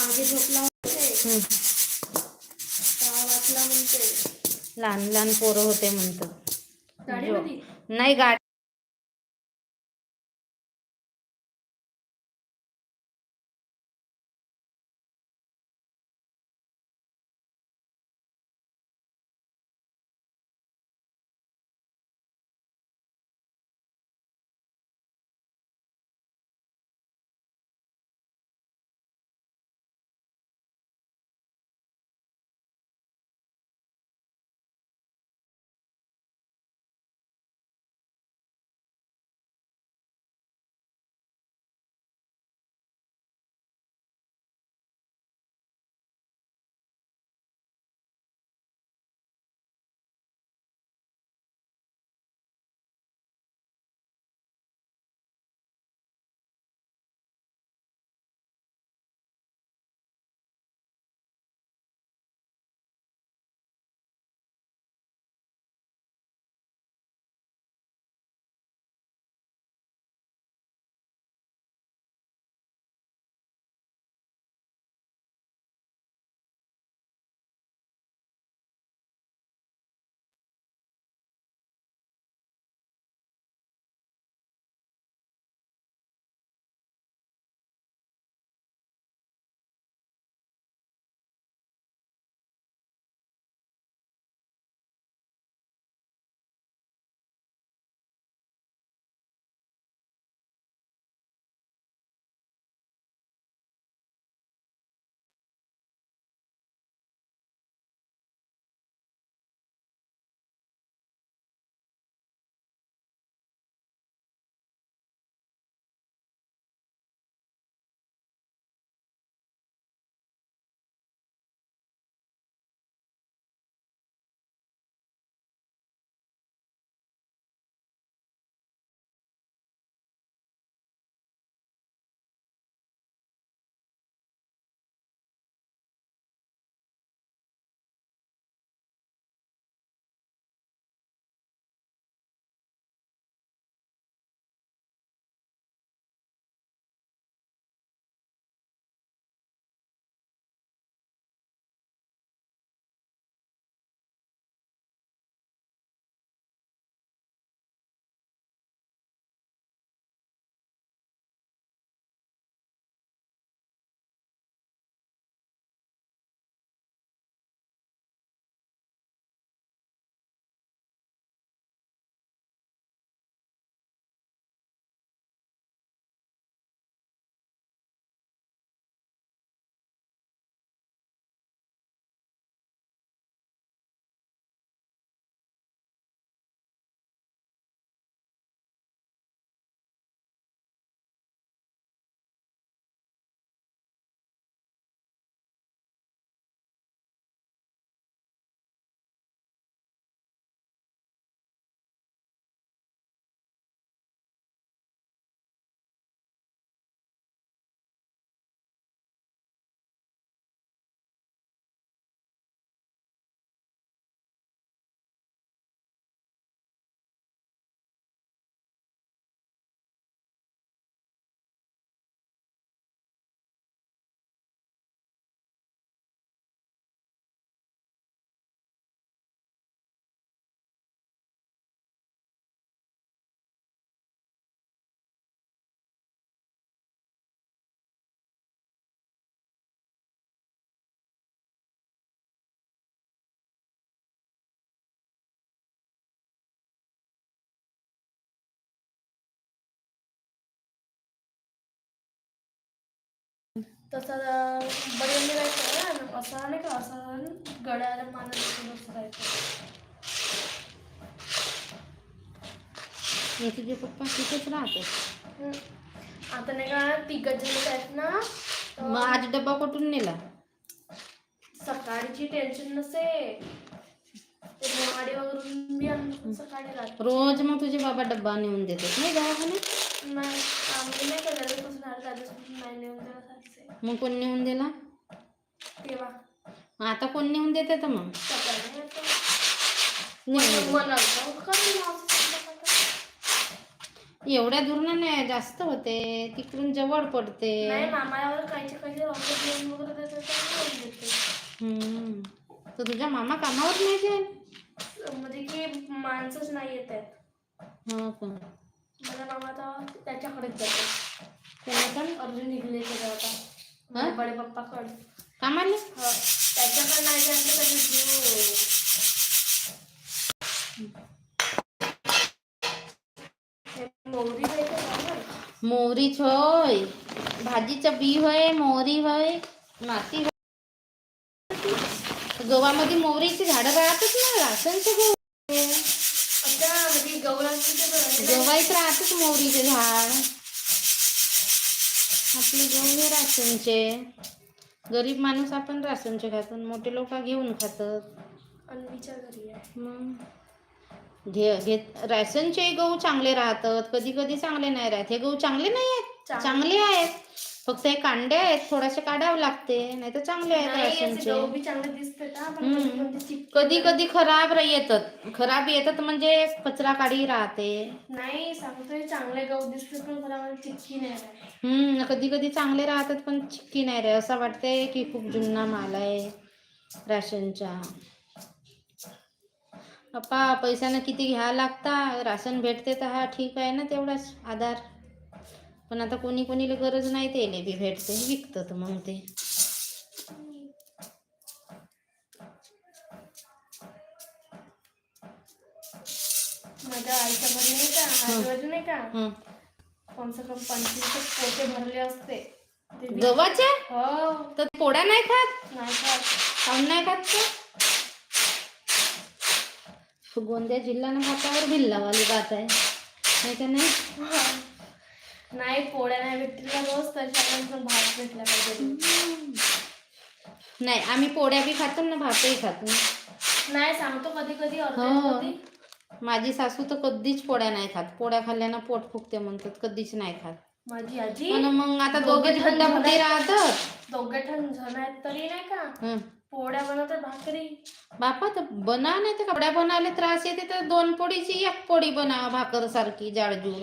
मागे झोपला होते हं. वाचला म्हणते. लहान लहान पोरं होते गाडीमध्ये? नाही गाडी तसा बडीमध्ये राहायचं ना असा नाही का असा हे तुझे पप्पा तिथेच राहते हम्म. आता नाही का तिघ जण आहेत ना मग आज डब्बा कुठून नेला सकाळची टेन्शन नसे ते रोज मग तुझे बाबा डब्बा नेऊन देतात नाही दवाखान्यात नाही आम्ही नाही का त्याच्यापासून आलं त्याच्यापासून नाही नेऊन देत मग कोण नेऊन दिला तेव्हा. आता कोण नेऊन देते तर मग? तर? एवढ्या दूर नाही जास्त होते तिकडून जवळ पडते. तर. तर तुझ्या मामा कामावर नाही जाईल? म्हणजे की माणसंच नाही येत आहेत. हो माझा मामा आता त्याच्याकडेच जातो. कोणाकडे अर्जुन बडे पप्पाकडे कामाला हो त्याच्याकडे नाही त्याचा जीव हे मोहरी गं? मोहरीच होय भाजीचं बी होय मोहरी होय माती होय गव्हामध्ये मोहरीची झाडं राहतच ना रासनचे गहू अच्छा ते. गव्हाच राहतच मोहरीचे झाड। आपले गहू हे राशनचे गरीब माणूस आपण राशनचे खातो मोठे लोक घेऊन खातात. अन्वीच्या घरी आहे मग? घे घेत राशनचे गहू चांगले राहतात कधी कधी चांगले नाही राहत. हे गहू चांगले नाही आहेत. चांगले आहेत. फक्त हे कांडे आहेत थोडेसे काढावे लागते नाही तर चांगले आहेत. कधी कधी खराब येतात. खराब येतात म्हणजे कचरा काढी राहते. नाही सांगतोय चांगले गहू दिसतात पण चिक्की नाही हम्म कधी कधी चांगले राहतात पण चिक्की नाही रे. असं वाटतंय की खूप जुना माल आहे राशनचा. अप्पा पैशानं किती घ्यावं लागता? राशन भेटते तर हा ठीक आहे ना तेवढाच आधार. पण आता कोणी कोणीला गरज नाही त्याले बी भेटते विकतात मग ते. माझ्या आईच्या घरी नाही का? आजूबाजू नाही का? हं. कम से कम पंचवीस पोते भरले असते. ते बी- गव्हाच्या हो. तर पोळ्या नाही खात? नाही खात. काऊन नाही खात तर गोंदिया जिल्हा ना भातावर भिल्लावाली बात आहे. नाही का नाही? नाही पोळ्या नाही भेटतील रोज तर सगळ्यांना भात भेटला पाहिजे नाही आम्ही पोळ्या बी खातो ना भातही खातो नाही. सांगतो कधी हो. कधी. माझी सासू तर कधीच पोळ्या नाही खात. पोळ्या खाल्ल्यानं पोट फुगते म्हणतात कधीच नाही खात. माझी आजी मग आता दोघे बुड्डी राहतात? दोघे जण आहेत तरी नाही का. पोळ्या बनवतात भाकरी. बापा तर बना नाही तर कपड्या बनायला त्रास येते तर दोन पोळीची एक पोळी बना भाकर सारखी जाडजूड.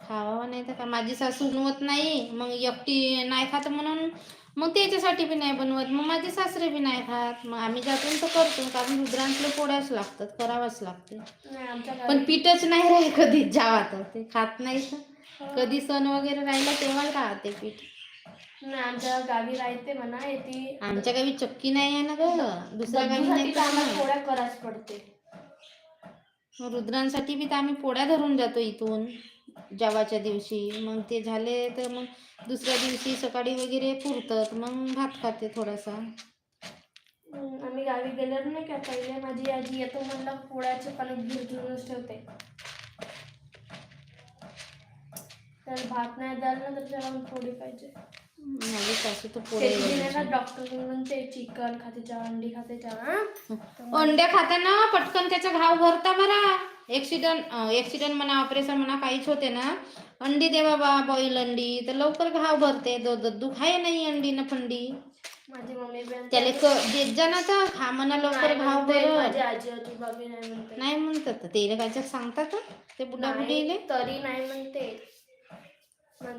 खावा नाही तर का माझी सासू बनवत नाही मग एकटी नाही खात म्हणून मग त्याच्यासाठी बी नाही बनवत मग माझे सासरे बी नाही खात. मग आम्ही जातून तर करतो कारण रुद्रांतले पोळ्याच लागतात करावंच लागते पण पीठच नाही राहील कधीच जावा तर ते खात नाही तर. कधी सण वगैरे राहिला तेव्हा राहते पीठ. आमच्या गावी राहते म्हणा येते. आमच्या गावी चक्की नाही आहे ना ग दुसऱ्या गावी नाही पोळ्या पडते. रुद्रांसाठी बी तर आम्ही पोळ्या धरून जातो इथून जेवाच्या दिवशी. मग ते झाले तर मग दुसऱ्या दिवशी सकाळी वगैरे पुरतात मग भात खाते थोडासा. आम्ही गावी गेल्यावर नाही का पहिले माझी आजी येतो म्हणलं पोळ्याचे पाणी भिजवूनच ठेवते. तर भात नाही द्याल ना तर जेवण पोळी पाहिजे. माझी सासू तर. ना डॉक्टर म्हणते चिकन खाते जा अंडी खाते हा? अंड्या खाताना पटकन त्याचा घाव भरता बरा. ऍक्सिडंट ऍक्सिडंट म्हणा ऑपरेशन म्हणा काहीच होते ना. अंडी दे बाबा बॉईल अंडी. तर लवकर घाव भरते. दो दद्दू खाय नाही अंडी ना फंडी. माझी मम्मी त्याला देत जा ना तर खा म्हणा लवकर घाव म्हणते, भर माझी आजी आजी बाबी नाही म्हणते. नाही म्हणतात. ते काय सांगतात? ते बुड्डा बुडीले तरी नाही म्हणते.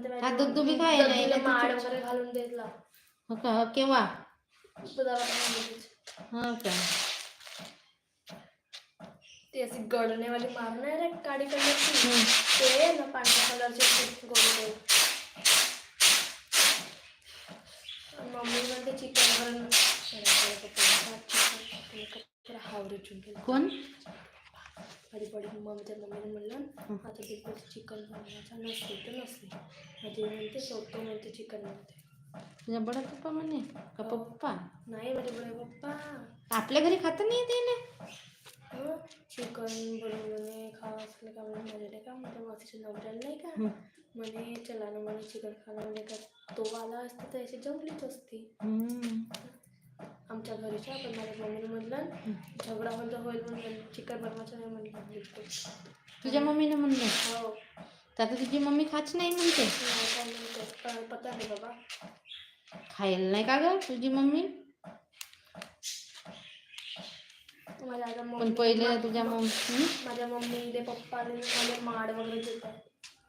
हा बी मम्मी खाय नाही, चुप- वगैरे घालून देतला. हो का? केव्हा? दुधावर नाही देत. हो का? ते अशी गडणेवाली मार नाही रे काळी कलरची. ते ना पांढऱ्या कलरचे गोल मम्मी म्हणते चिकन वगैरे हावरे चुंकी कोण? माझी बडी मम्मीच्या मम्मीने म्हणलं आता बिलकुल चिकन बनवायचा नसते तर नसते. माझी म्हणते सोडतो म्हणते चिकन म्हणते तुझ्या बडा पप्पा म्हणे का पप्पा? नाही माझे बडे पप्पा. आपल्या घरी खाता नाही हं, चिकन बनवलं खावा असलं का म्हणून माझ्याकडे का माझ्या मातीच्या नवऱ्याला नाही का हं. म्हणे चला ना म्हणे चिकन खाणं म्हणजे का तो आला असता तर अशी जमलीच असती. आमच्या घरीच्या पण माझ्या मम्मीने म्हणलं झगडा म्हणजे होईल म्हणून चिकन बनवायचं नाही म्हणलं. बिलकुल तुझ्या मम्मीने म्हणलं हो. तर आता तुझी मम्मी खाच नाही म्हणते? नाही काय म्हणते? प- पता नाही बाबा. खायला नाही का ग तुझी मम्मी? माझ्या आता पण मम्मी पहिले तुझ्या मम हं? माझ्या मम्मी ते पप्पा मला माड वगैरे देतात.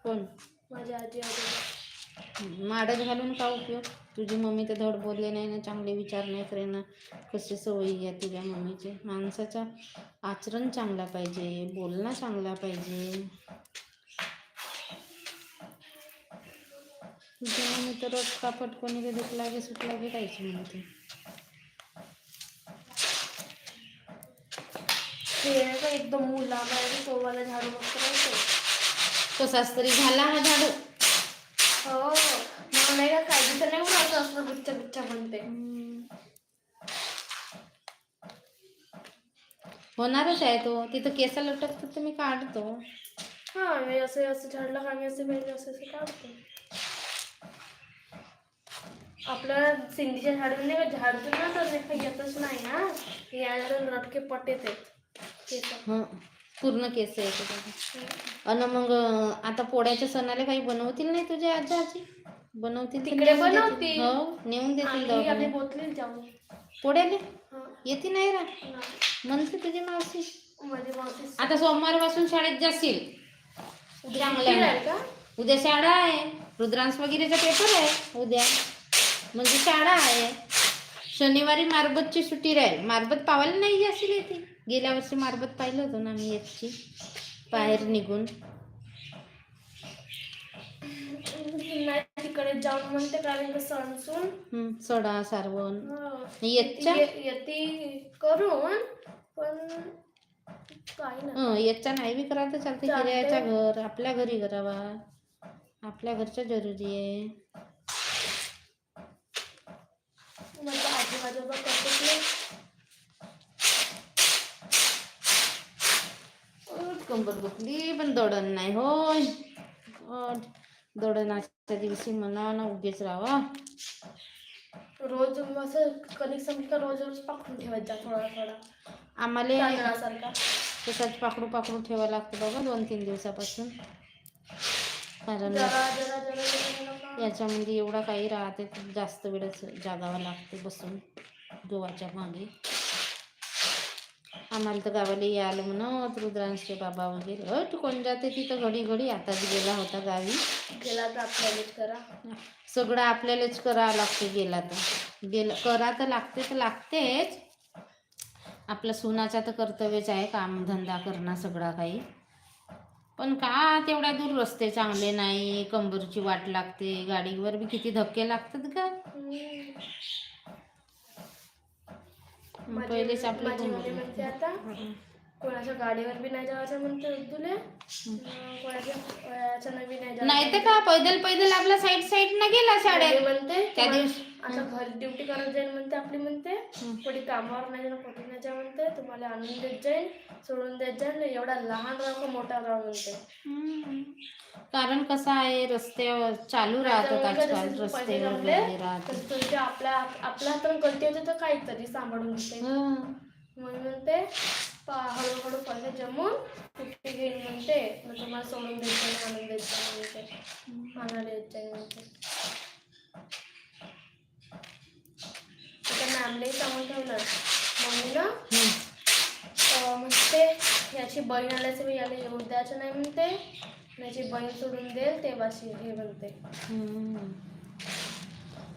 कोण? माझ्या आजी आजोबा. माडच घालून का उपयोग? तुझी मम्मी तर धड बोलले नाही ना चांगले विचार नाही करे ना. कसे सवयी आहे तुझ्या मम्मीचे? माणसाचा आचरण चांगला पाहिजे बोलणं चांगला पाहिजे. तुझी मम्मी तर रोज कापट कोणी कधी दुखला की सुटला की काहीच म्हणते. ते एकदम मुला तो वाला झाडू मस्त कसाच तरी झाला हा झाडू हो मग नाही का काळजी तर नाही गुच्चा गुच्चा म्हणते होणारच आहे तो तिथं केस लटकतात तर मी काढतो हा मी असे असं झाडलं का मी असे पाहिजे असं असं काढतो आपल्या सिंधीच्या झाडून नाही का झाडतो ना तर नाही येतच नाही ना यायला लटके पट येते केस हं पूर्ण केस येते अन मग आता पोळ्याच्या सणाला काही बनवतील नाही तुझ्या आजी आजी बनवतील तर तिकडे नेऊन देतील. बनवतील. हो नेऊन देतील आणि दवाखान्यात. आपली बोतली जाऊन पोळ्याले हा. येते नाही रा. म्हणते तुझी मावशी. माझी मावशी आता सोमवारपासून शाळेत जाशील. का? उद्या शाळा आहे. रुद्रांश वगैरेचा पेपर आहे. उद्या. म्हणजे शाळा आहे. शनिवारी मारबतची सुट्टी राहील. मारबत पावायला नाही जाशील येते. गेल्या वर्षी मारबत पाहिलं होतं ना मी याची बाहेर निघून. तिकडे जाऊन म्हणते कारण का सणसून. सडा सारवण. हा. येते करून पण काही नाही. हं, याच्या नाही बी करा तर चालते. किरायाच्या घर आपल्या घरी करावा. आपल्या घरच्या जरुरी आहे. माझ्या आजी आजोबा कंबर दुखली पण दडण नाही होय. अट, दडणाच्या दिवशी म्हणा ना उगेच राहा रोज असं कणिक संपली का रोज रोज पाकडून ठेवायचा थोडा थोडा. आम्हाला तांदळासारखा. तसाच पाकडू पाकडू ठेवा लागतं बाबा दोन तीन दिवसापासून. कारण जरा जरा जरा जरा जरा का- याच्यामध्ये एवढा काही राहते जास्त वेळच जागावं लागते बसून गव्हाच्या मागे. आम्हाला तर गावाला यायला म्हणत रुद्रांशचे बाबा वगैरे. अट कोण जाते तिथं घडी घडी? आताच गेला होता गावी. गेला तर आपल्यालाच करा. सगळं आपल्यालाच करावं लागते गेला तर. गेलं करा तर लागते तर लागतेच. आपलं सुनाचा तर कर्तव्यच आहे कामधंदा करणं सगळा काही. पण का तेवढ्या दूर रस्ते चांगले नाही कंबरची वाट लागते गाडीवर बी किती धक्के लागतात का हम्म. माझी- कोणाच्या गाडीवर बी नाही जायचं म्हणते तुले? कोणाच्या वयाचं बी नाही नाही तर का पैदल पैदल आपला साईड साईड न गेला शाळेत? म्हणते त्या दिवशी. आता घरी ड्युटी करत जाईल म्हणते आपली म्हणते. कोणी कामावर नाही जाणं कुठे नाही जा म्हणते. तुम्हाला आणून देत जाईल सोडून देत जाईल एवढा लहान राह का मोठा राह म्हणते. हम्म. कारण कसं आहे रस्ते चालू राहतात आजकाल पैसे रस्ते जमले, वगैरे राहतात. तर तुमच्या आपल्या आपल्या हातानं गलती होते तर काहीतरी सांभाळून घेते. हं. म्हणून म्हणते हळूहळू पैसे जमून सुट्टी घेईन म्हणते मग तुम्हाला सोडून द्यायचं आणून द्यायचं म्हणते आणायला द्यायचं म्हणते आता मॅमलाही सांगून ठेवलं. मम्मी ना म्हणते याची बहीण आल्याचं याला येऊ द्यायचं नाही म्हणते. याची बहीण सोडून देईल तेव्हाशी हे म्हणते.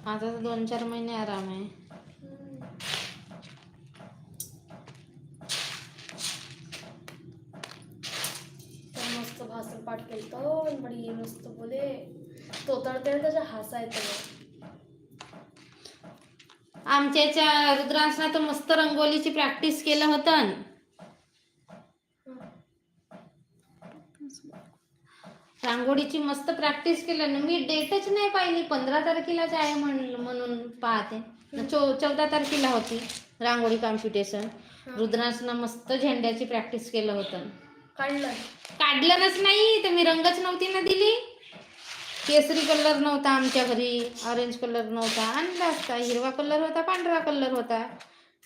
आता तर दोन चार महिने आराम आहे. मस्त भाषण पाठ केलं तो बडी मस्त बोले. तो तर ते त्याच्या हसायचं आमच्या याच्या रुद्रांशना तर मस्त रंगोलीची प्रॅक्टिस केलं होतं. रांगोळीची मस्त प्रॅक्टिस केलं. ना मी डेटच नाही पाहिली. पंधरा तारखेलाच आहे म्हण म्हणून पाहते. चौ चौदा तारखेला होती रांगोळी कॉम्पिटिशन रुद्रांशनं मस्त झेंड्याची प्रॅक्टिस केलं होतं. काढलं. काढलंच नाही तर मी रंगच नव्हती ना दिली. केसरी कलर नव्हता आमच्या घरी ऑरेंज कलर नव्हता आणला असता हिरवा कलर होता पांढरा कलर होता.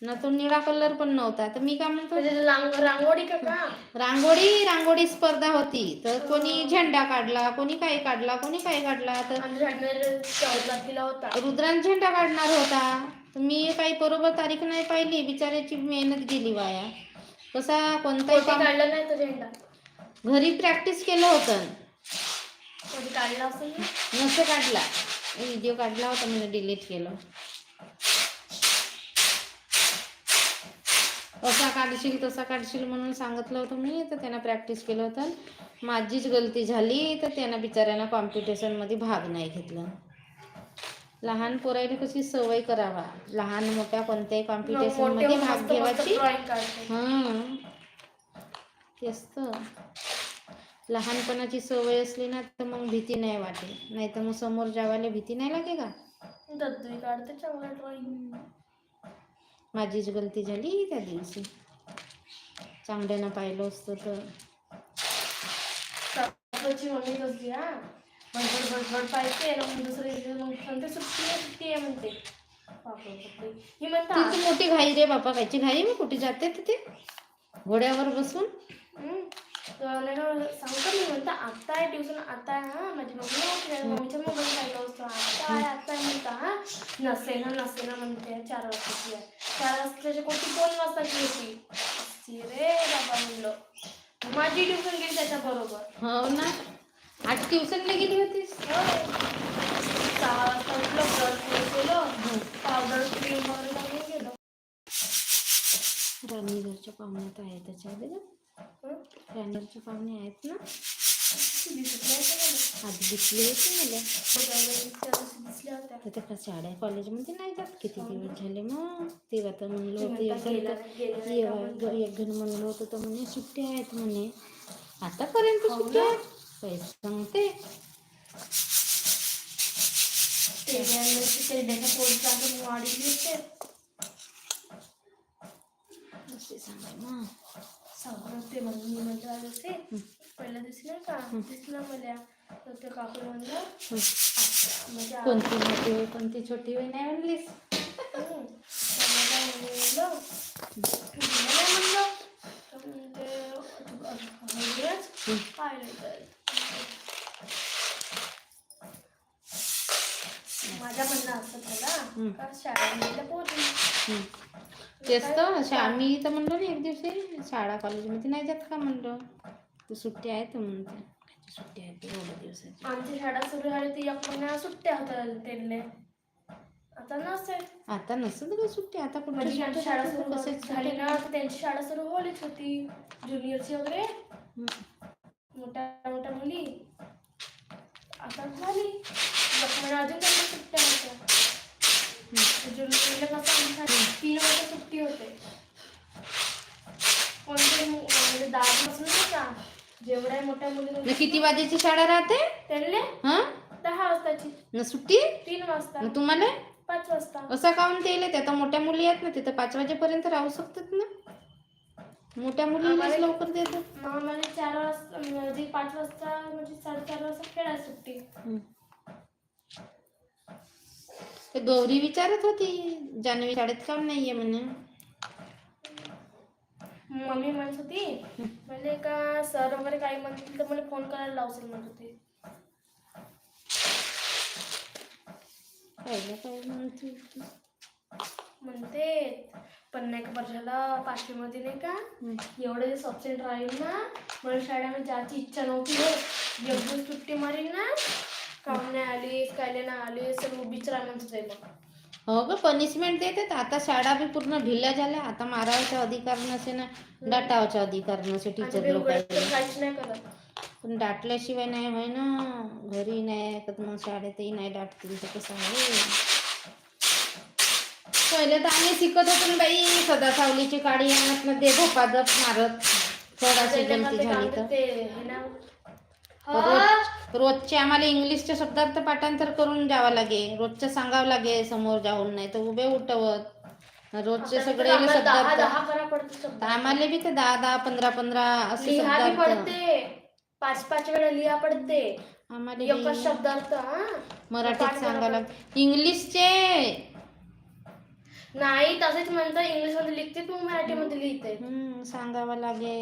ना तो निळा कलर पण नव्हता. तर मी काय म्हणतो म्हणजे रांग रांगोळी रांगोळी रांगोळी स्पर्धा होती. तर कोणी झेंडा काढला कोणी काय काढला कोणी काय काढला तर रुद्रांश झेंडा काढणार होता. तर मी काही बरोबर तारीख नाही पाहिली बिचाऱ्याची मेहनत गेली वाया. कसा काम काढला नाही तो झेंडा घरी प्रॅक्टिस केलं होतं. कधी काढला असेल नसं काढला. व्हिडिओ काढला होता मी डिलीट केलं. असा काढशील तसा काढशील म्हणून सांगितलं होतं मी तर त्यानं प्रॅक्टिस केलं होतं. माझीच गलती झाली तर त्यानं बिचाऱ्यानं कॉम्पिटिशनमध्ये भाग नाही घेतला. लहान पोरायला कशी सवय करावा. लहान मोठ्या कोणत्याही कॉम्पिटिशनमध्ये भाग घ्यावाची हां तेच तर लहानपणाची सवय असली ना तर मग भीती नाही वाटे नाही तर मग समोर जावायला भीती नाही लागे का? दद्दुई काढते चांगला ड्रॉइंग माझीच गलती झाली त्या दिवशी. चांगल्यानं पाहिलं असतं तर. बडबड बडबड पाहिजे आणि मग दुसऱ्या दिवशी मग म्हणते सुट्टी आहे सुट्टी आहे म्हणते. बापरे बापरे. ही म्हणता तिची मोठी घाई रे बापा कायची घाई मी कुठे जाते तिथे घोड्यावर बसून? सांगतो मी म्हणता आता आहे ट्युशन आता आहे हा माझी मम्मी मम्मीच्या मोबाईल पाहिलं असतो. आता आहे आता आहे म्हणता हा नसे ना नसे ना म्हणते चार वाजताची आहे. चार वाजताची कोणती? दोन वाजताची होती. रे बाबा म्हणलं. माझी ट्युशन गेली त्याच्या बरोबर. हो ना. आज ट्युशनला गेली होतीस? सहा वाजता उठलो ब्रश केलं पावडर क्रीम वगैरे लावून गेलो. राणीघरच्या पाहुण्यात आहे त्याच्या आधी हं? राणीघरच्या पाहुणे आहेत ना? आधी दिसले होते मला. दिसल्या होत्या. तर त्या शाळा कॉलेजमध्ये नाही जात? किती दिवस झाले मग? तेव्हा तर म्हणलं होतं एक? तर- जण म्हणलं होतं तर म्हणे सुट्ट्या आहेत म्हणे. आतापर्यंत हो सुट्ट्या. आहेत? सांगते तेरड्याच्या पोळीचा अजून वाढली होते असे सांगा ना सगळं ते म्हणून मी म्हटलं पहिल्या दिवशी नाही का दिसलं मला तर ते काकू म्हणलं हं. म्हणजे कोणती मोठी होय कोणती छोटी होय नाही म्हणलीस हं. म्हणलं दिलं नाही म्हणलं तर म्हणते "अगं, हं. पाहिलं तर माझ्या म्हणणं असं. झालं. का शाळेमध्ये पोहोचली. तेच तर शा- आम्ही तर म्हणलो ना एक दिवशी शाळा कॉलेजमध्ये नाही जात का म्हणलं? तर सुट्टी आहे तर म्हणते सुट्टी आहे ते एवढ्या दिवसाची? आमची शाळा सुरू झाली ती एक महिना सुट्ट्या होत्या त्यांना. आता नसेल. आता नसत का सुट्टी? आता कुठे म्हणजे शाळा सुरू झाली ना त्यांची शाळा सुरू होलीच होती. ज्युनियरची वगैरे. मोठ्या मोठ्या मुली. आता झाली. एक महिना अजून त्यांना सुट्ट्या होत्या ज्युनियरला कसं तीन वर्ष सुट्टी होते. कोणते म्हणजे दहा पासून का? जेवढ्या मोठ्या मुली किती वाजेची शाळा राहते? त्यांना हा? दहा वाजताची. न सुट्टी? तीन वाजता. तुम्हाला? पाच वाजता. असा काऊन ते त्या तर मोठ्या मुली आहेत ना तिथं पाच वाजेपर्यंत राहू शकतात ना. मोठ्या आम्हाला- लवकर देतात. आम्हाला चार वाजता म्हणजे पाच वाजता म्हणजे साडेचार वाजता खेळायला सुट्टी. ते गौरी विचारत होती जान्हवी शाळेत काम नाहीये म्हणे मम्मी म्हणत होती म्हणजे का सर वगैरे काही म्हणतील तर मला फोन करायला लावशील म्हणत होती. पाहिलं काय म्हणते म्हणते पण नाही का वर्षाला पाचवीमध्ये नाही का. एवढे दिवस ऑप्शन राहील ना मला शाळेमध्ये जायची इच्छा नव्हती होत. एक दिवस सुट्टी मारील ना नाही आलीस काय नाही आलीस सर उभीच राह म्हणत होते मग हो ग पनिशमेंट देतात. आता शाळा बी पूर्ण ढिल्या झाल्या. आता मारायचा अधिकार नसे ना डाटावचा अधिकार नसे टीचर काहीच नाही करत पण डाटल्याशिवाय नाही होय ना. घरी नाही ऐकत मग शाळेतही नाही डाटतील तर कसं आहे? पहिले तर आम्ही शिकत होतो ना बाई सदा सावलीची काडी आणत ना ते भोपादप मारत थोडाशी गलती झाली तर. रोज रोजचे आम्हाला इंग्लिशचे शब्दार्थ पाठांतर करून जावं लागे. रोजचं सांगावं लागे समोर जाऊन नाही तर उभे उठवत. रोजचे सगळे आम्हाला शब्दार्थ. बी ते दहा दहा पंधरा पंधरा असे शब्दार्थ. पाच पाच वेळा लिहा पडते. आम्हाला शब्दार्थ मराठीत सांगावं करा. लाग इंग्लिशचे. नाही तसेच म्हणतात इंग्लिशमध्ये लिखते तू मराठी मध्ये लिहिते सांगावं लागे.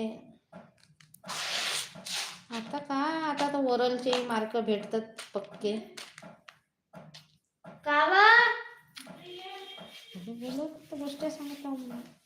आता का आता तर ओरलचे मार्क भेटतात पक्के. का तर गोष्ट सांगत.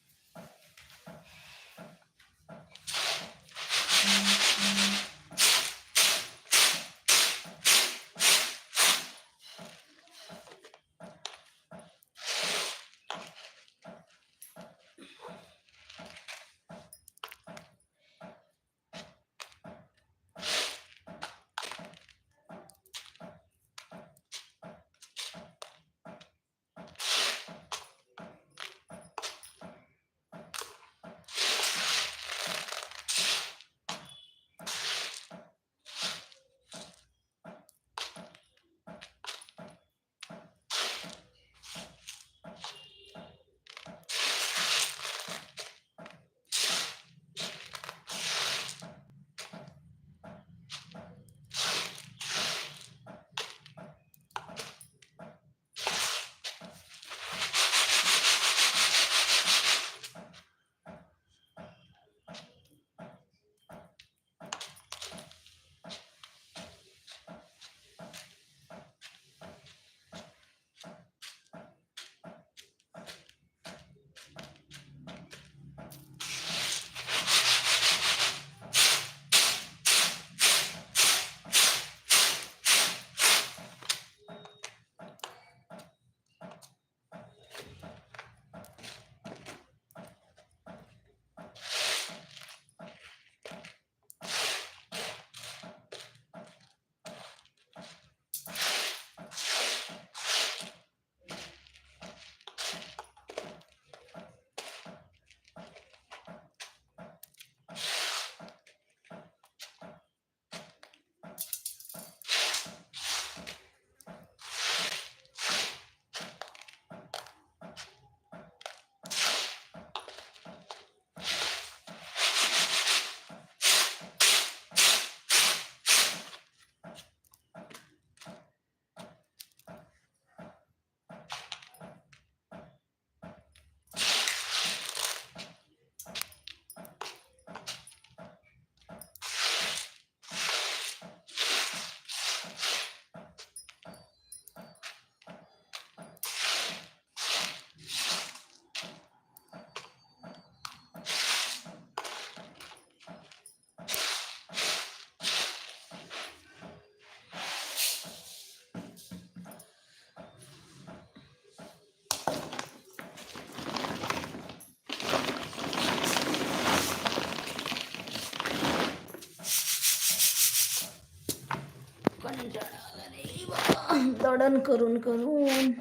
दडण करून करून.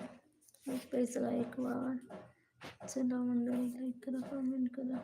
पैसा एक वाढ. चला मंडळी लाईक करा कमेंट करा.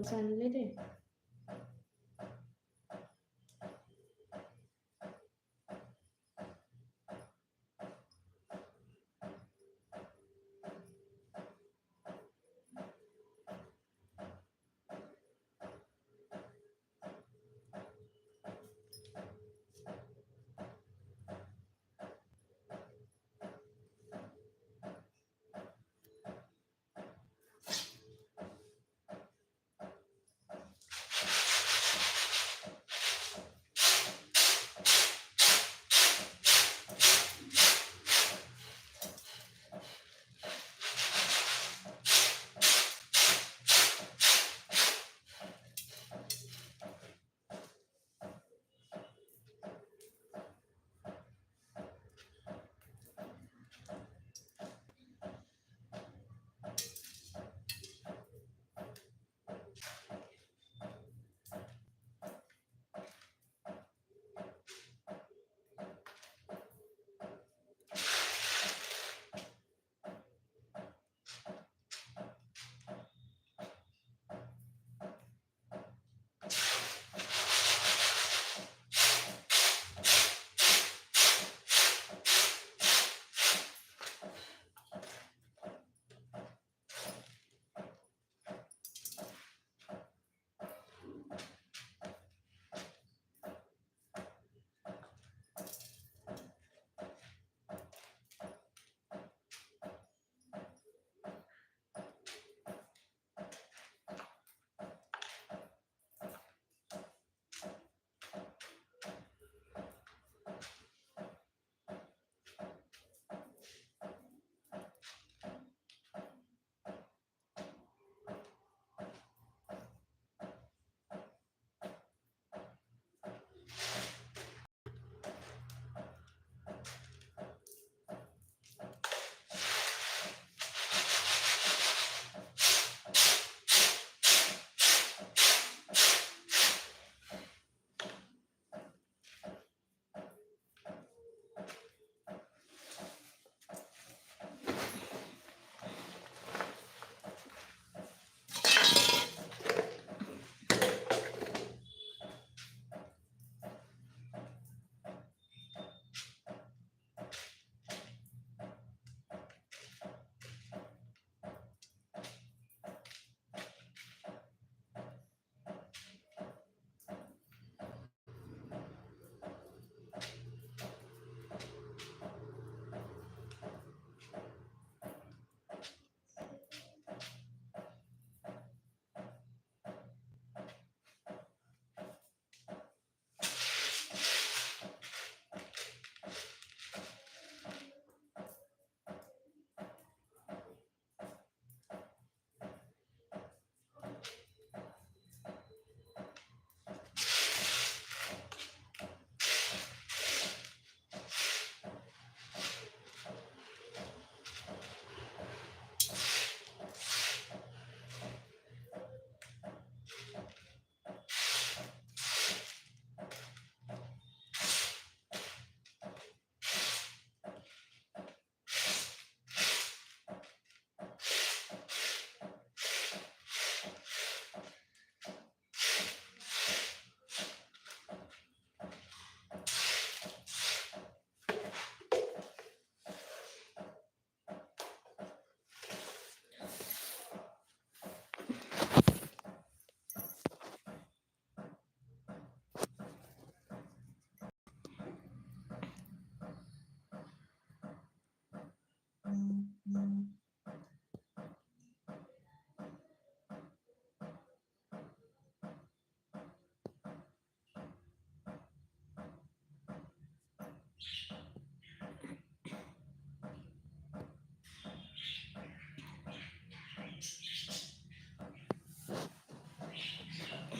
बापरे ते.